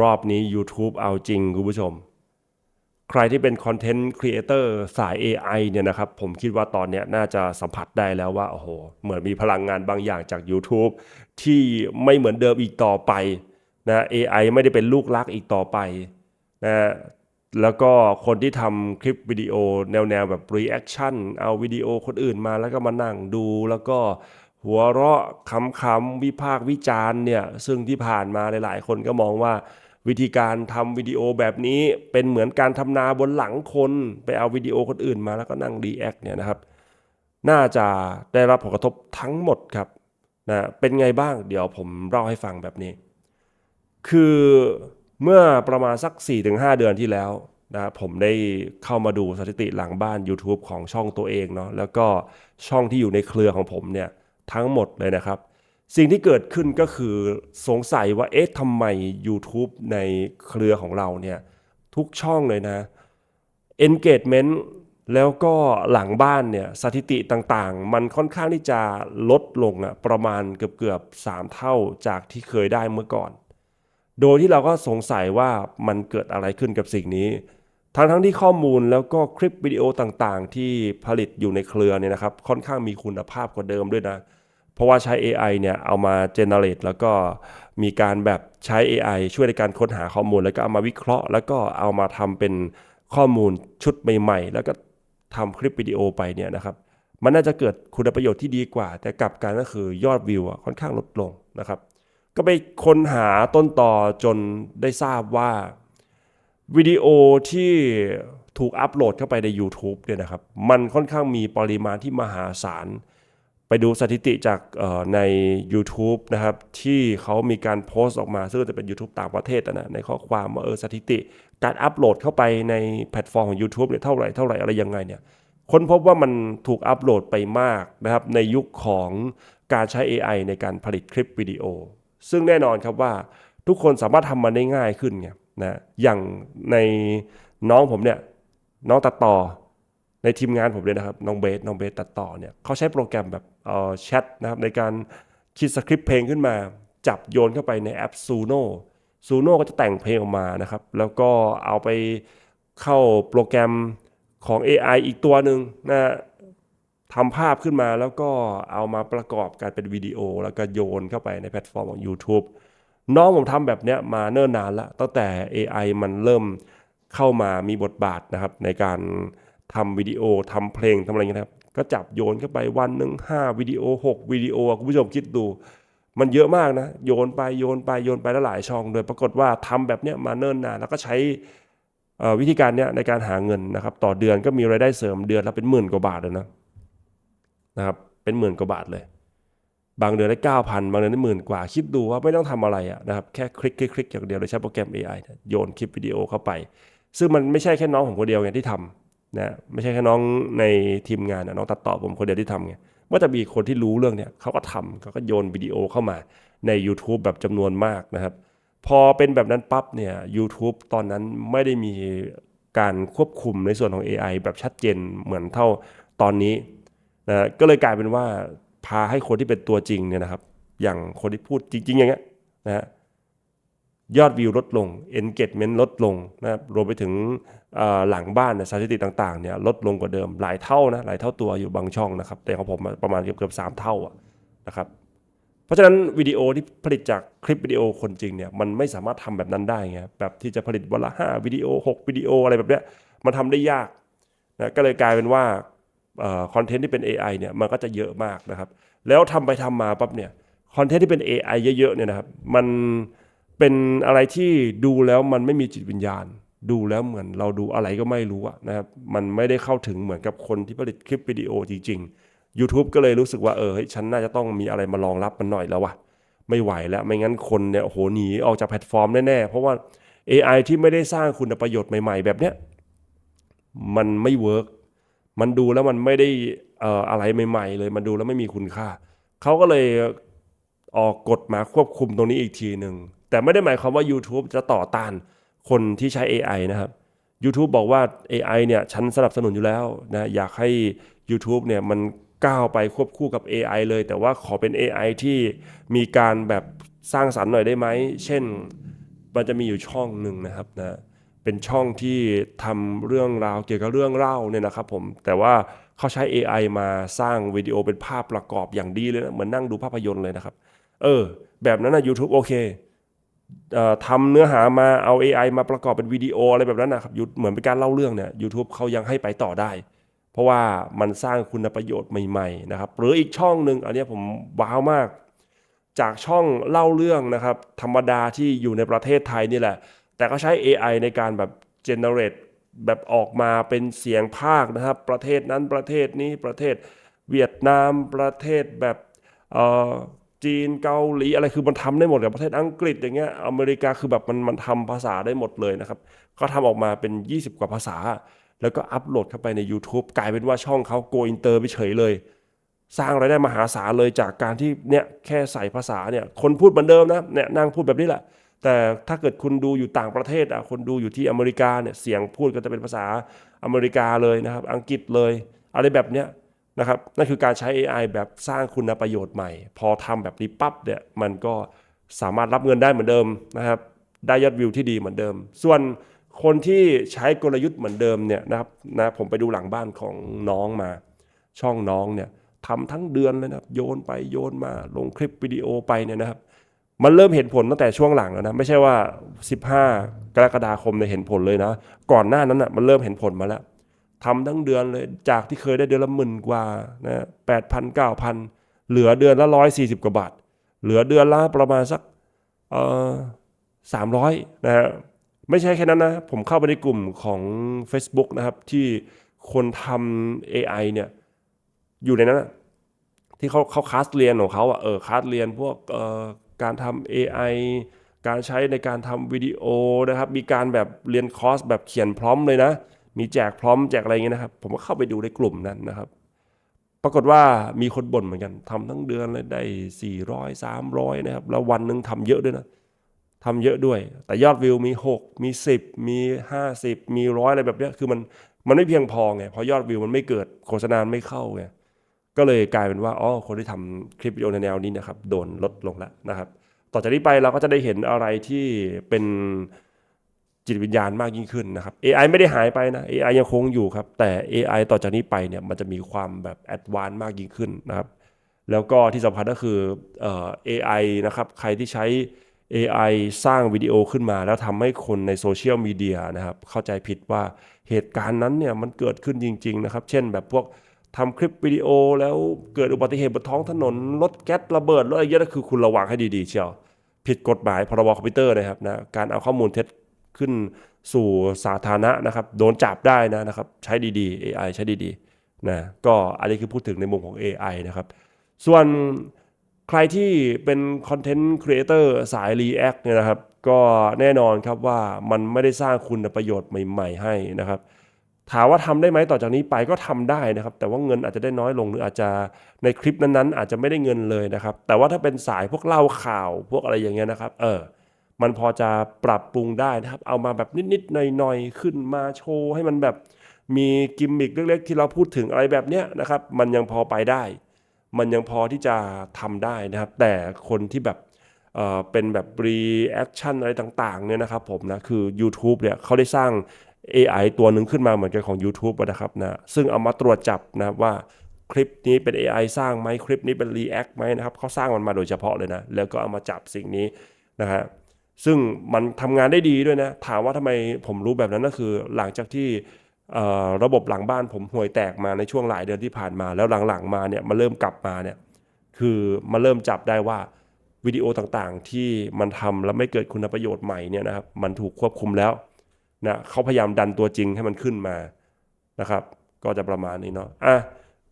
รอบนี้ YouTube เอาจริงคุณผู้ชม ใครที่เป็นคอนเทนต์ครีเอเตอร์สาย AI เนี่ยนะครับ ผมคิดว่าตอนนี้น่าจะสัมผัสได้แล้วว่า โอ้โห เหมือนมีพลังงานบางอย่างจาก YouTube ที่ไม่เหมือนเดิมอีกต่อไปนะ AI ไม่ได้เป็นลูกรักอีกต่อไปนะแล้วก็คนที่ทำคลิปวิดีโอแนวๆแบบ reaction เอาวิดีโอคนอื่นมาแล้วก็มานั่งดูแล้วก็ หัวเราะคำๆวิพากษ์วิจารณ์เนี่ยซึ่งที่ผ่านมาหลายๆ คนก็มองว่าวิธีการทำวิดีโอแบบนี้เป็นเหมือนการทำนาบนหลังคนไปเอาวิดีโอคนอื่นมาแล้วก็นั่งรีแอคเนี่ยนะครับ น่าจะได้รับผลกระทบทั้งหมดครับนะเป็นไงบ้างเดี๋ยวผมเล่าให้ฟังแบบนี้ คือเมื่อประมาณสัก 4-5 เดือนที่แล้วนะผมได้เข้ามาดูสถิติหลังบ้าน YouTube ของช่องตัวเองเนาะแล้วก็ช่องที่อยู่ในเครือของผมเนี่ย ทั้งหมดเลยนะครับ สิ่งที่เกิดขึ้นก็คือสงสัยว่าเอ๊ะทำไม YouTube ในเครือของเราเนี่ยทุกช่องเลยนะ engagement แล้วก็หลังบ้านเนี่ยสถิติต่างๆ มันค่อนข้างที่จะลดลงอะประมาณเกือบๆ3เท่าจากที่เคยได้เมื่อก่อน โดยที่เราก็สงสัยว่ามันเกิดอะไรขึ้นกับสิ่งนี้ ทั้งทั้งที่ข้อมูลแล้วก็คลิปวิดีโอต่างๆ ที่ผลิตอยู่ในเครือเนี่ยนะครับค่อนข้างมีคุณภาพกว่าเดิมด้วยนะ เพราะว่าใช้ AI เนี่ยเอามา generate แล้วก็มีการแบบใช้ AI ช่วยในการค้นหาข้อมูล แล้วก็เอามาวิเคราะห์ แล้วก็เอามาทำเป็นข้อมูลชุดใหม่ ๆ แล้วก็ทำคลิปวิดีโอไปเนี่ยนะครับมันน่าจะเกิดคุณประโยชน์ที่ดีกว่า แต่กลับกันก็คือยอดวิวอะค่อนข้างลดลงนะครับ ก็ไปค้นหาต้นต่อจนได้ทราบว่า วิดีโอที่ถูกอัปโหลดเข้าไปใน YouTube เนี่ยนะครับ มันค่อนข้างมีปริมาณที่มหาศาล ไปดูสถิติจากใน YouTube นะครับ ที่เขามีการโพสต์ออกมา ซึ่งจะเป็น YouTube ต่างประเทศนะในข้อความว่าเออสถิติ การอัปโหลดเข้าไปในแพลตฟอร์มของ YouTube เนี่ยเท่าไหร่เท่าไหร่อะไรยังไงเนี่ยค้นพบว่ามันถูกอัปโหลดไปมากนะครับ ในยุคของการใช้ AI ในการผลิตคลิปวิดีโอ ซึ่งแน่นอนครับว่าทุกคนสามารถทำมันได้ง่ายขึ้นไง นะอย่างในน้องผมเนี่ยน้องตัดต่อในทีมงานผมเลยนะครับน้องเบสน้องเบสตัดต่อเนี่ยเขาใช้โปรแกรมแบบเอ่อแชทนะครับในการคิดสคริปต์เพลงขึ้นมา จับโยนเข้าไปในแอป Suno Suno ก็จะแต่งเพลงออกมานะครับ แล้วก็เอาไปเข้าโปรแกรมของ AI อีกตัวหนึ่งนะทำภาพขึ้นมาแล้วก็เอามาประกอบกันเป็นวิดีโอ แล้วก็โยนเข้าไปในแพลตฟอร์มของ YouTube น้องผมทำแบบเนี้ยมาเนิ่นนานแล้วตั้งแต่ AI มันเริ่มเข้ามามีบทบาทนะครับ ในการทำวิดีโอทำเพลงทำอะไรเงี้ยครับ ก็จับโยนเข้าไปวันหนึ่งห้าวิดีโอหกวิดีโอคุณผู้ชมคิดดู มันเยอะมากนะ โยนไปโยนไปโยนไปแล้วหลายช่อง โดยปรากฏว่าทำแบบเนี้ยมาเนิ่นนานแล้วก็ใช้วิธีการเนี้ยในการหาเงินนะครับ ต่อเดือนก็มีรายได้เสริมเดือนละเป็นหมื่นกว่าบาทเลยนะนะครับ เป็นหมื่นกว่าบาทเลย บางเดือนได้เก้าพันบางเดือนได้หมื่นกว่า คิดดูว่าไม่ต้องทำอะไรอะนะครับ แค่คลิกคลิกคลิกอย่างเดียวโดยใช้โปรแกรม AI เนี่ยโยนคลิปวิดีโอเข้าไป ซึ่งมันไม่ใช่แค่น้องผมคนเดียวไงที่ทำนะไม่ใช่แค่น้องในทีมงานนะน้องตัดต่อผมคนเดียวที่ทำไงว่าจะมีคนที่รู้เรื่องเนี่ยเขาก็ทำเขาก็โยนวิดีโอเข้ามาใน YouTube แบบจำนวนมากนะครับ พอเป็นแบบนั้นปั๊บเนี่ย YouTube ตอนนั้นไม่ได้มีการควบคุมในส่วนของ AI แบบชัดเจนเหมือนเท่าตอนนี้นะก็เลยกลายเป็นว่า พาให้คนที่เป็นตัวจริงเนี่ยนะครับ อย่างคนที่พูดจริง ๆ อย่างเงี้ยนะฮะยอดวิวลดลง engagement ลดลงนะครับรวมไปถึงหลังบ้านเนี่ยสถิติต่างๆเนี่ยลดลงกว่าเดิมหลายเท่านะหลายเท่าตัวอยู่บางช่องนะครับ แต่ของผมประมาณเกือบเกือบสามเท่าอะนะครับเพราะฉะนั้นวิดีโอที่ผลิตจากคลิปวิดีโอคนจริงเนี่ยมันไม่สามารถทำแบบนั้นได้ไงแบบที่จะผลิตวันละห้าวิดีโอหกวิดีโออะไรแบบเนี้ยมันทำได้ยากนะก็เลยกลายเป็นว่า คอนเทนต์ที่เป็น AI เนี่ยมันก็จะเยอะมากนะครับ แล้วทำไปทำมาปั๊บเนี่ยคอนเทนต์ที่เป็น AI เยอะๆเนี่ยนะครับมันเป็นอะไรที่ดูแล้วมันไม่มีจิตวิญญาณ ดูแล้วเหมือนเราดูอะไรก็ไม่รู้นะครับมันไม่ได้เข้าถึงเหมือนกับคนที่ผลิตคลิปวิดีโอจริง ๆ YouTube ก็เลยรู้สึกว่าเออเฮ้ยฉันน่าจะต้องมีอะไรมารองรับมันหน่อยแล้ววะไม่ไหวแล้วไม่งั้นคนเนี่ยโอ้โหหนีออกจากแพลตฟอร์มแน่ๆเพราะว่า AI ที่ไม่ได้สร้างคุณประโยชน์ใหม่ ๆ แบบเนี้ยมันไม่เวิร์ก มันดูแล้วมันไม่ได้อะไรใหม่ๆเลย มันดูแล้วไม่มีคุณค่า เขาก็เลยออกกฎมาควบคุมตรงนี้อีกทีหนึ่ง แต่ไม่ได้หมายความว่า YouTube จะต่อต้านคนที่ใช้ AI นะครับ YouTube บอกว่า AI เนี่ยฉันสนับสนุนอยู่แล้วนะอยากให้ YouTube เนี่ยมันก้าวไปควบคู่กับ AI เลย แต่ว่าขอเป็น AI ที่มีการแบบสร้างสรรค์หน่อยได้ไหม เช่นมันจะมีอยู่ช่องหนึ่งนะครับนะ เป็นช่องที่ทำเรื่องราวเกี่ยวกับเรื่องเล่าเนี่ยนะครับผมแต่ว่าเขาใช้ AI มาสร้างวิดีโอเป็นภาพประกอบอย่างดีเลยนะเหมือนนั่งดูภาพยนตร์เลยนะครับ เออ แบบนั้นนะ YouTube โอเคเออทำเนื้อหามาเอา AI มาประกอบเป็นวิดีโออะไรแบบนั้นนะครับยุเหมือนเป็นการเล่าเรื่องเนี่ย YouTube เขายังให้ไปต่อได้ เพราะว่ามันสร้างคุณประโยชน์ใหม่ๆนะครับหรืออีกช่องหนึ่งอันนี้ผมว้าวมาก จากช่องเล่าเรื่องนะครับ ธรรมดาที่อยู่ในประเทศไทยนี่แหละ แต่ก็ใช้ AI ในการแบบ generate แบบออกมาเป็นเสียงภาคนะครับ ประเทศนั้นประเทศนี้ประเทศเวียดนามประเทศแบบเอ่อจีนเกาหลีอะไรคือมันทำได้หมดกับประเทศอังกฤษอย่างเงี้ยอเมริกาคือแบบมันมันทำภาษาได้หมดเลยนะครับ ก็ทำออกมาเป็น 20 กว่าภาษา แล้วก็อัปโหลดเข้าไปใน YouTube กลายเป็นว่าช่องเขาโกอินเตอร์ไปเฉยเลย สร้างรายได้มหาศาลเลยจากการที่เนี่ยแค่ใส่ภาษาเนี่ยคนพูดเหมือนเดิมนะเนี่ยนั่งพูดแบบนี้แหละ แต่ถ้าเกิดคุณดูอยู่ต่างประเทศอะคนดูอยู่ที่อเมริกาเนี่ยเสียงพูดก็จะเป็นภาษาอเมริกาเลยนะครับ อังกฤษเลยอะไรแบบเนี้ยนะครับนั่นคือการใช้ AI แบบสร้างคุณประโยชน์ใหม่ พอทำแบบนี้ปั๊บเนี่ยมันก็สามารถรับเงินได้เหมือนเดิมนะครับ ได้ยอดวิวที่ดีเหมือนเดิม ส่วนคนที่ใช้กลยุทธ์เหมือนเดิมเนี่ยนะครับนะผมไปดูหลังบ้านของน้องมา ช่องน้องเนี่ยทำทั้งเดือนเลยนะครับโยนไปโยนมาลงคลิปวิดีโอไปเนี่ยนะครับ มันเริ่มเห็นผลตั้งแต่ช่วงหลังแล้วนะ ไม่ใช่ว่า 15 กรกฎาคมเนี่ยเห็นผลเลยนะ ก่อนหน้านั้นอะมันเริ่มเห็นผลมาแล้วทำทั้งเดือนเลยจากที่เคยได้เดือนละหมื่นกว่านะแปดพันเก้าพันเหลือเดือนละร้อยสี่สิบกว่าบาท เหลือเดือนละประมาณสักเอ่อสามร้อยนะฮะไม่ใช่แค่นั้นนะ ผมเข้าไปในกลุ่มของ Facebook นะครับ ที่คนทำ AI เนี่ยอยู่ในนั้นอะที่เขาเขาคาสเรียนของเขาอะเออคาสเรียนพวกเอ่อ การทำ AI การใช้ในการทำวิดีโอนะครับ มีการแบบเรียนคอร์สแบบเขียนพร้อมเลยนะ มีแจกพร้อมแจกอะไรเงี้ยนะครับ ผมก็เข้าไปดูในกลุ่มนั้นนะครับ ปรากฏว่ามีคนบ่นเหมือนกันทำทั้งเดือนเลยได้ 400 300 นะครับ แล้ววันหนึ่งทำเยอะด้วยนะทำเยอะด้วย แต่ยอดวิวมี 6 มี 10 มี 50 มีร้อยอะไรแบบเนี้ยคือมันมันไม่เพียงพอไงพราะยอดวิวมันไม่เกิดโฆษณาไม่เข้าไง ก็เลยกลายเป็นว่าอ๋อคนที่ทำคลิปวิดีโอในแนวนี้นะครับโดนลดลงแล้วนะครับ ต่อจากนี้ไปเราก็จะได้เห็นอะไรที่เป็นจิตวิญญาณมากยิ่งขึ้นนะครับ AI ไม่ได้หายไปนะ AI ยังคงอยู่ครับ แต่ AI ต่อจากนี้ไปเนี่ยมันจะมีความแบบแอดวานซ์มากยิ่งขึ้นนะครับแล้วก็ที่สำคัญก็คือเอ่อ AI นะครับใครที่ใช้ AI สร้างวิดีโอขึ้นมา แล้วทำให้คนในโซเชียลมีเดียนะครับเข้าใจผิดว่าเหตุการณ์นั้นเนี่ยมันเกิดขึ้นจริง ๆ นะครับ เช่นแบบพวก ทำคลิปวิดีโอแล้วเกิดอุบัติเหตุบนท้องถนนรถแก๊สระเบิดรถอะไรเยนั่นคือคุณระวังให้ดีๆ เชียว ผิดกฎหมายพรบคอมพิวเตอร์นะครับนะการเอาข้อมูลเท็จขึ้นสู่สาธารณะนะครับโดนจับได้นะนะครับใช้ดีๆ AI ใช้ดีๆนะก็อันนี้คือพูดถึงในมุมของ AI นะครับส่วนใครที่เป็นคอนเทนต์ครีเอเตอร์สาย React เนี่ยนะครับก็แน่นอนครับว่ามันไม่ได้สร้างคุณประโยชน์ใหม่ ๆ ให้นะครับ ถามว่าทำได้ไหมต่อจากนี้ไปก็ทำได้นะครับ แต่ว่าเงินอาจจะได้น้อยลงหรืออาจจะในคลิปนั้นๆ อาจจะไม่ได้เงินเลยนะครับ แต่ว่าถ้าเป็นสายพวกเล่าข่าวพวกอะไรอย่างเงี้ยนะครับ เออ มันพอจะปรับปรุงได้นะครับ เอามาแบบนิดๆหน่อยๆขึ้นมาโชว์ให้มันแบบมีกิมมิคเล็กๆ ที่เราพูดถึงอะไรแบบเนี้ยนะครับ มันยังพอไปได้ มันยังพอที่จะทำได้นะครับ แต่คนที่แบบเป็นแบบ reaction อะไรต่างๆเนี่ยนะครับผมนะคือ YouTube เนี่ยเขาได้สร้าง AI ตัวหนึ่งขึ้นมาเหมือนกันของ YouTube นะครับนะซึ่งเอามาตรวจจับนะว่าคลิปนี้เป็น AI สร้างไหมคลิปนี้เป็น React ไหมนะครับเขาสร้างมันมาโดยเฉพาะเลยนะ แล้วก็เอามาจับสิ่งนี้นะฮะซึ่งมันทำงานได้ดีด้วยนะ ถามว่าทำไมผมรู้แบบนั้นก็คือ หลังจากที่ระบบหลังบ้านผมห่วยแตกมาในช่วงหลายเดือนที่ผ่านมา แล้วหลังๆมาเนี่ยมันเริ่มกลับมาเนี่ยคือมันเริ่มจับได้ว่าวิดีโอต่างๆ ที่มันทำแล้วไม่เกิดคุณประโยชน์ใหม่เนี่ยนะครับมันถูกควบคุมแล้ว นะเขาพยายามดันตัวจริงให้มันขึ้นมานะครับ ก็จะประมาณนี้เนาะอะ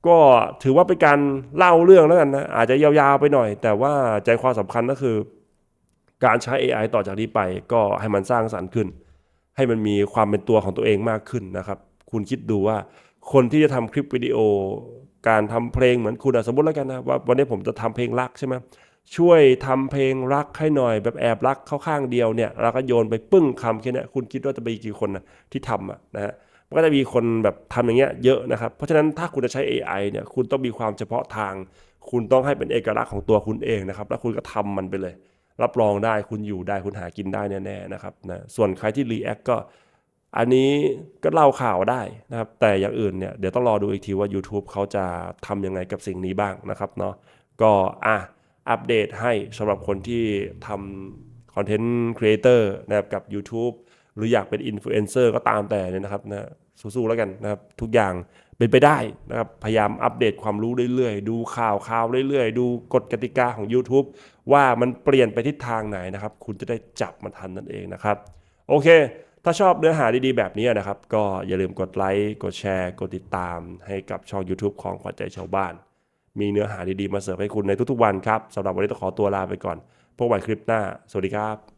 ก็ถือว่าเป็นการเล่าเรื่องแล้วกันนะอาจจะยาวๆไปหน่อย แต่ว่าใจความสำคัญก็คือ การใช้ AI ต่อจากนี้ไป ก็ให้มันสร้างสรรค์ขึ้น ให้มันมีความเป็นตัวของตัวเองมากขึ้นนะครับ คุณคิดดูว่าคนที่จะทำคลิปวิดีโอ การทำเพลงเหมือนคุณสมมติแล้วกันนะว่าวันนี้ผมจะทำเพลงรักใช่ไหม ช่วยทำเพลงรักให้หน่อยแบบแอบรักเข้าข้างเดียวเนี่ยแล้วก็โยนไปปึ้งคำแค่นี้คุณคิดว่าจะมีกี่คนนะที่ทำอะนะฮะมันก็จะมีคนแบบทำอย่างเงี้ยเยอะนะครับ เพราะฉะนั้นถ้าคุณจะใช้ AI เนี่ยคุณต้องมีความเฉพาะทาง คุณต้องให้เป็นเอกลักษณ์ของตัวคุณเองนะครับ แล้วคุณก็ทำมันไปเลย รับรองได้คุณอยู่ได้คุณหากินได้แน่ๆนะครับนะส่วนใครที่ React ก็อันนี้ก็เล่าข่าวได้นะครับ แต่อย่างอื่นเนี่ยเดี๋ยวต้องรอดูอีกทีว่า YouTube เขาจะทำยังไงกับสิ่งนี้บ้างนะครับเนาะก็อะ อัปเดตให้สำหรับคนที่ทำคอนเทนต์ครีเอเตอร์นะครับกับ YouTube หรืออยากเป็นอินฟลูเอนเซอร์ก็ตามแต่เนี่ยนะครับนะสู้ๆแล้วกันนะครับ ทุกอย่างเป็นไปได้นะครับ พยายามอัปเดตความรู้เรื่อยๆ ดูข่าวข่าวเรื่อยๆ ดูกฎกติกาของ YouTube ว่ามันเปลี่ยนไปทิศทางไหนนะครับ คุณจะได้จับมันทันนั่นเองนะครับ โอเค ถ้าชอบเนื้อหาดีๆแบบนี้นะครับ ก็อย่าลืมกดไลค์กดแชร์ กดติดตามให้กับช่อง YouTube ของขวัญใจชาวบ้าน มีเนื้อหาดีๆมาเสิร์ฟให้คุณในทุกๆวันครับสำหรับวันนี้ต้องขอตัวลาไปก่อนพบกันคลิปหน้า สวัสดีครับ